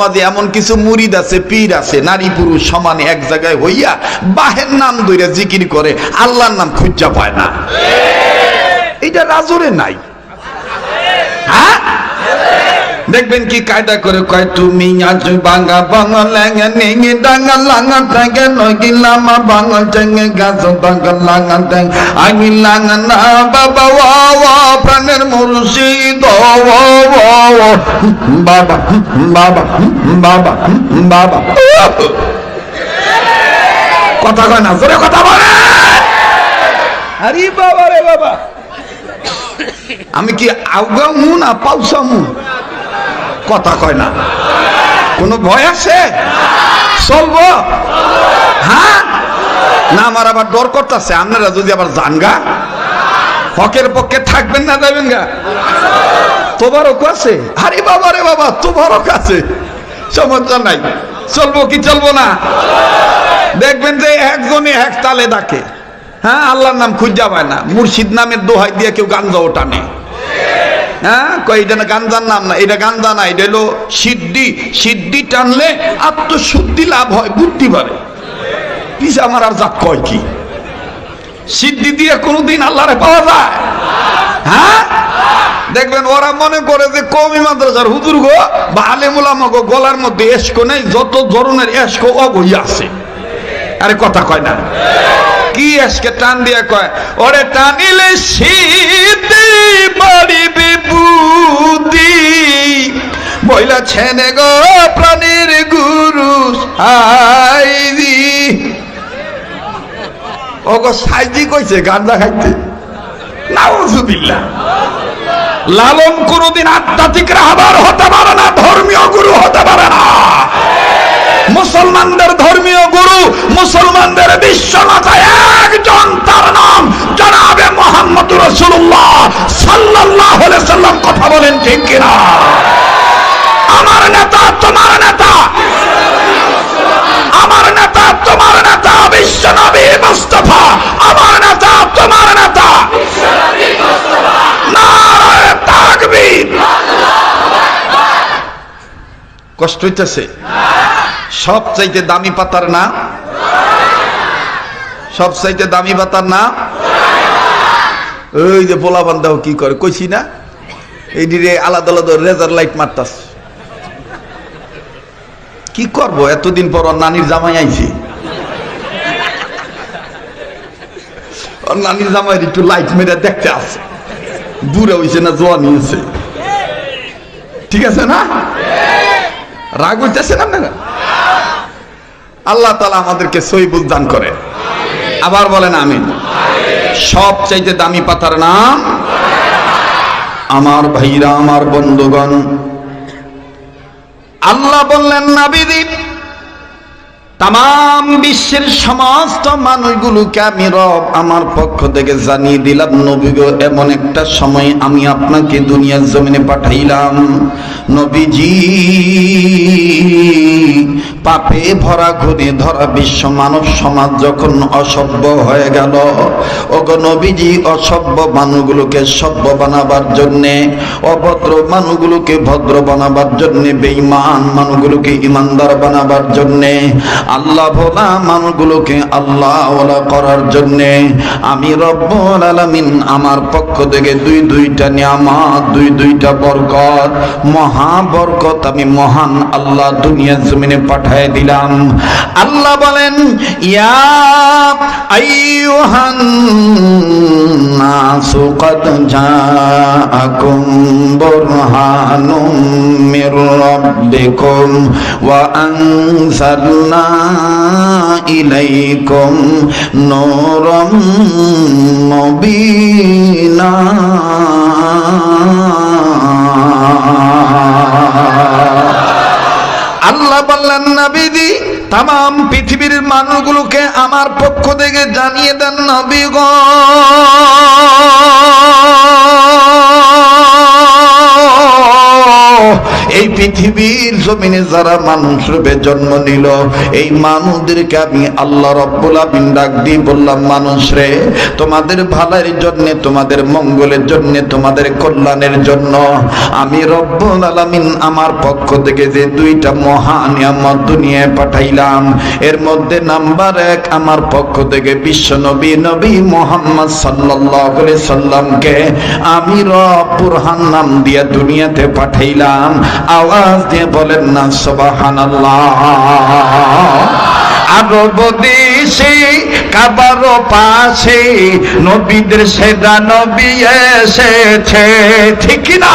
সমাজে এমন কিছু মুরিদ আছে পীর আছে নারী পুরুষ সমানে এক জায়গায় হইয়া বাহের নাম ধরে জিকির করে আল্লাহর নাম খুঁজা পায় না। এটা রাজরে নাই হ্যাঁ দেখবেন কি কায়দা করে কয়, তুমি আজ বাঙ্গা বাঙা ল্যাঙ্গা নেঙ্গে ডাঙ্গা লাঙ্গা ট্যাঙ্গে নগি লামা বাঙা টেঙ্গে গাছ বাঙ্গা লাঙ্গা ট্যাং আগি লাঙ্গা না বাবা ওয়া ওয়া প্রাণের মুর্শিদ, ও ও বাবা বাবা বাবা বাবা। কথা কয় না, জোরে কথা বলে। আরে বাবা রে বাবা। আমি কি আউগাও মু না পাউসা মু কথা কয় না। কোনো ভয় আছে? চলবো? হ্যাঁ? না, আমার আবার ডর করতেছে। আপনারা যদি আবার জানগা হকের পক্ষে থাকবেন না, যাবেন গা। তোবারক আছে? আরে বাবা রে বাবা তোবারক আছে। সমস্যা নাই। চলবো কি চলবো না? দেখবেন যে একজনে এক তালে ডাকে। হ্যাঁ আল্লাহর নাম খুঁজা পায় না। মুর্শিদ নামের দোহাই দিয়ে কেউ গান গাঞ্জা টানে হ্যাঁ? এটা গাঞ্জার নাম না, এটা না, এটা হলো সিদ্ধি। সিদ্ধি টানলে আত্মশুদ্ধি লাভ হয়, বুদ্ধি বাড়ে। আমার আর কয় কি? সিদ্ধি দিয়ে কোনোদিন আল্লাহরে পাওয়া যায়? হ্যাঁ? দেখবেন, ওরা মনে করে যে কমি মাদ্রাসার হুজুর গো বা আলেমুলামা গো, গলার মধ্যে এসকো নেই, যত ধরনের এসকো অগই আছে। আরে কথা কয় না। কি আজকে টান দিয়ে কয়? ওরে টানিলে শীতে বুদ্ধি। বইলা ছেনে প্রাণীর গুরু সাইদি ও গো সাইদি কইছে গান্দা খাইতে। নাউজুবিল্লাহ। লালন কোনদিন আধ্যাত্মিক রাহবার হতে পারে না, ধর্মীয় গুরু হতে পারে না। মুসলমানদের ধর্মীয় গুরু, মুসলমানদের বিশ্বমাতা একজন তার নাম জনাবে মোহাম্মদ রসুল্লাহ আলাইহি সাল্লাম। কথা বলেন ঠিক কিনা? আমার নেতা, তোমার নেতা। আমার নেতা, তোমার নেতা, বিশ্ব নবী মুস্তাফা। আমার নেতা, তোমার নেতা। কষ্ট হইতেছে। সব চাইতে দামি পাতার না? সব চাইতে দামি পাতার না? ওই যে পোলা বান্ধাও কি করে? কইছি না? এই দিকে আলাদা আলাদা রেজার লাইট মারতাস। কি করব? এতদিন পর নানির জামাই আইছি। নানির জামাই একটু লাইট মেরে দেখতে আসে বুড়ে হইছে না, জোয়ানি হয়েছে ঠিক আছে না? রাগ হইতেছে না আপনারা? আল্লাহ তালা আমাদেরকে সহিবুল দান করে। আবার বলেন আমি সব চাইতে দামি পাতার নাম? আমার ভাইরা, আমার বন্ধুগণ। আল্লাহ বললেন, নাবিদি তাম বিশ্বের সমস্ত মানুষগুলোকে আমি রব আমার পক্ষ থেকে জানিয়ে দিলাম নবী এমন একটা সময় আমি আপনাকে দুনিয়ার জমিনে পাঠাইলাম। নবীজি, পাপে ভরা ঘুরে ধরা বিশ্ব মানব সমাজ যখন অসভ্য হয়ে গেল, ওগো নবীজি, অসভ্য মানুষগুলোকে সভ্য বানাবার জন্যে, অভদ্র মানুষগুলোকে ভদ্র বানাবার জন্যে, বেঈমান মানুষগুলোকে ইমানদার বানাবার জন্যে আল্লাহ ভোলা মানুষগুলোকে আল্লাহ ওলা করার জন্যে আমি রব্বুল আলামিন আমার পক্ষ থেকে দুই দুইটা নিয়ামত দুই দুইটা বরকত মহা বরকত আমি মহান আল্লাহ দুনিয়ার জমিনে পাঠায় দিলাম আল্লাহ বলেন ইয়া আইয়ুহান নাসু قد جاءكم برهان من ربكم وأنزلنا ইলাইকুম নূরম মুবিনা আল্লাহ বললেন, নবীজি তাম পৃথিবীর মানুষগুলোকে আমার পক্ষ থেকে জানিয়ে দেন, নবী গ। এই পৃথিবীর জমিনে যারা মানুষ রূপে জন্ম নিল, এই মানুষদেরকে আমি আল্লাহ রব্বুল আমিন ডাক দিয়ে বললাম, মানুষ রে, তোমাদের ভালোর জন্য, তোমাদের মঙ্গলের জন্য, তোমাদের কল্যাণের জন্য আমি রব্বুল আলামিন আমার পক্ষ থেকে যে দুইটা মহান নিয়ামত দুনিয়ায় পাঠাইলাম, এর মধ্যে নাম্বার এক আমার পক্ষ থেকে বিশ্ব নবী নবী মোহাম্মদ সাল্লাল্লাহু আলাইহি সাল্লামকে আমি রব বুরহান নাম দিয়ে দুনিয়াতে পাঠাইলাম। আওয়াজ দিয়ে বলেন না, সুবহানাল্লাহ। আরব দেশে কাবার পাশে নবীদের সেদা নবী এসেছে, ঠিক না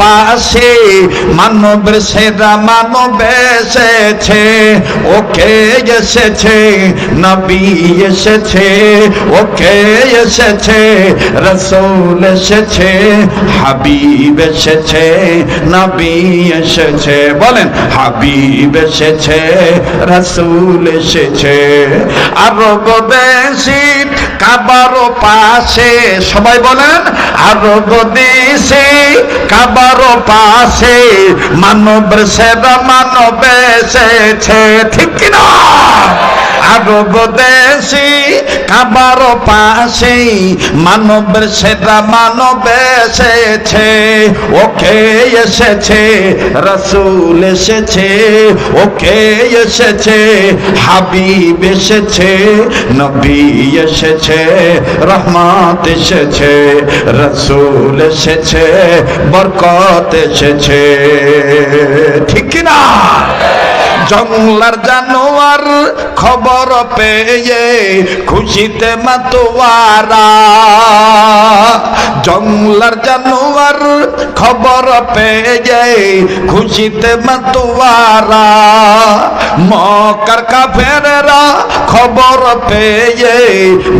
পাশে, মানবের সেরা মানব এসেছে, ওকে এসেছে, নবী এসেছে, ওকে এসেছে, রসুল এসেছে, হাবিব এসেছে, নবী এসেছে, বলেন, হাবিব এসেছে, রসুল এসেছে। আরব দেশে কাবার পাশে, সবাই বলেন আরব দেশে কাবার পাশে মানব সেরা মানব এসেছে ঠিক কিনা? আরব দেশে কাবার পাশে, মানবের সেরা মানব এসেছে, ওকে এসেছে, রসুল এসেছে, ওকে এসেছে, হাবিব এসেছে, নবী এসেছে, রহমত এসেছে, রসুল এসেছে, বরকত এসেছে। ঠিক না জঙ্গলার জানোয়ার খবর পেয়ে খুশিতে মাতোয়ারা। জঙ্গলার জানোয়ার খবর পেয়ে খুশিতে মাতোয়ারা। মকার কাফেরেরা খবর পেয়ে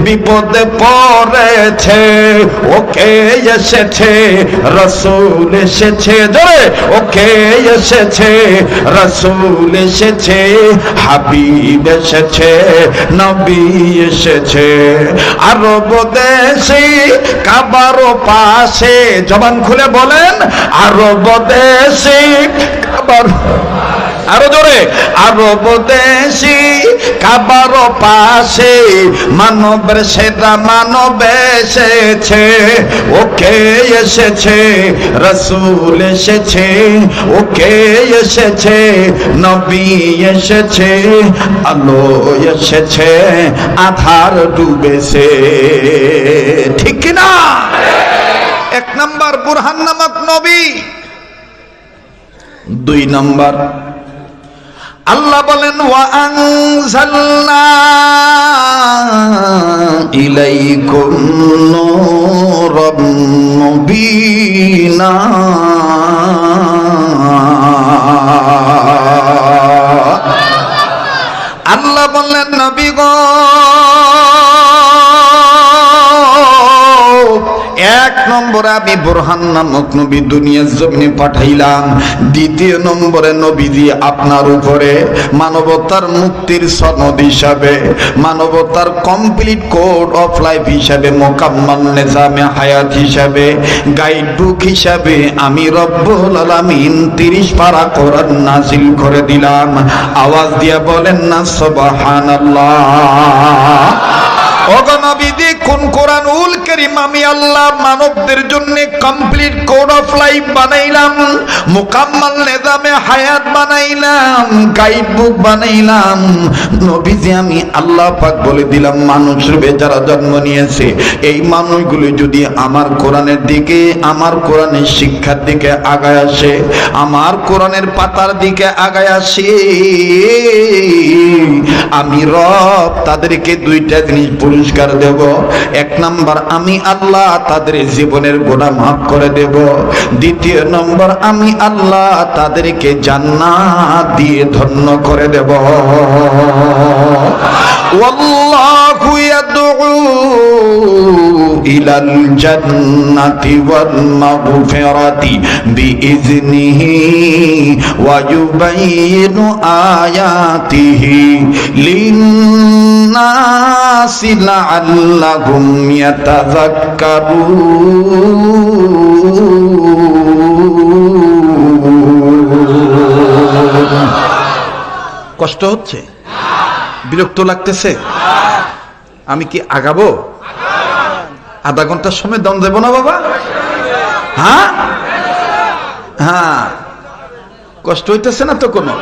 বিপদে পড়েছে, ওকে এসেছে, রসুল এসেছে। জোরে ওকে এসেছে, রসুল এসেছে। হাবিব এসেছে নবী এসেছে। আরব দেশে কাবার পাশে জবান খুলে বলেন আরব দেশে কাবার আরও জোরে। আরব দেশি কাবার পাশে মানবের সেরা মানব এসেছে, ওকে এসেছে, রসুল এসেছে, ওকে এসেছে, নবী এসেছে, আলো এসেছে, আধার ডুবেছে। ঠিক না? এক নাম্বার বুরহান নামক নবী, দুই নাম্বার আল্লাহ বলেন ইলাইকুম নূরাম নম্বরে আমি বোরহান নামক নবী দুনিয়ার জমিনে পাঠাইলাম। দ্বিতীয় নম্বরে নবী দিয়ে আপনার উপরে মানবতার মুক্তির সনদ হিসাবে, মানবতার কমপ্লিট কোড অফ লাইফ হিসাবে, মোকাম্মাল নেজামে হায়াত হিসাবে গাইড বুক হিসাবে আমি রব্বুল আলামিন তিরিশ পারা কোরআন নাজিল করে দিলাম। আওয়াজ দিয়ে বলেন না, সুবহানাল্লাহ। অগণবিধি কোন কোরআন উল করিম আমি আল্লাহ মানবদের জন্য কমপ্লিট কোড অফ লাইফ বানাইলাম, মোকাম্মাল নেজামে হায়াত বানাইলাম গাইড বুক বানাইলাম। নবীজি, আমি আল্লাহ পাক বলে দিলাম মানুষ রূপে যারা জন্ম নিয়েছে। এই মানুষগুলো যদি আমার কোরআনের দিকে, আমার কোরআনের শিক্ষার দিকে আগায় আসে, আমার কোরআনের পাতার দিকে আগায় আসে, আমি রব তাদেরকে দুইটা জিনিস পুরস্কার দেব এক নাম্বার আমি আল্লাহ তাদের জীবনের গোনা মাফ করে দেব দ্বিতীয় নম্বর আমি আল্লাহ তাদেরকে জান্নাত দিয়ে ধন্য করে দেব والله يدعو إلى الجنة والمغفرة بإذنه ويبين آياته للناس لعلهم يتذكرون কষ্ট হচ্ছে বিরক্ত লাগতেছে আমি কি আগাবো আধা ঘন্টার সময় দম দেবো না বাবা হ্যাঁ হ্যাঁ কষ্ট হইতেছে না তো কোনো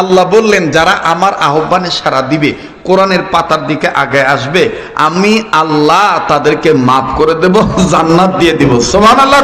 আল্লাহ বললেন যারা আমার আহ্বানে সারা দিবে কোরআনের পাতার দিকে আগে আসবে, আমি আল্লাহ তাদেরকে মাফ করে দেব, জান্নাত দিয়ে দিব। সোমান আল্লাহ